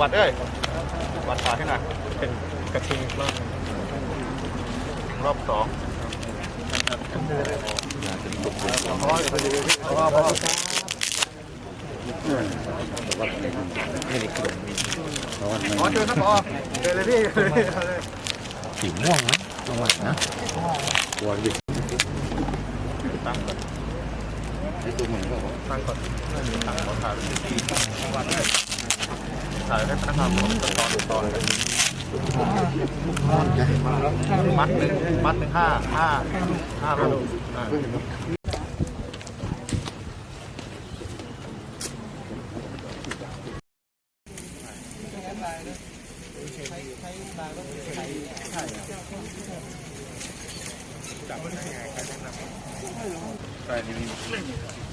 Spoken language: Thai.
วัดเอ้ยวัดขาให้หน่อยเป็นกระทิงรอบรอบสองไม่ได้กินขอเชิญนะพอเชิญเลยพี่สีม่วงนะจังหวะนะตั้งก่อนตั้งก่อนตั้งก่อนถ่ายเป็นที่วัดเอ้ย ถ่ายให้พนักงานผมตอนตอนเลยมัดหนึ่งมัดหนึ่งห้าห้าห้าลูกอ่าใช่นี่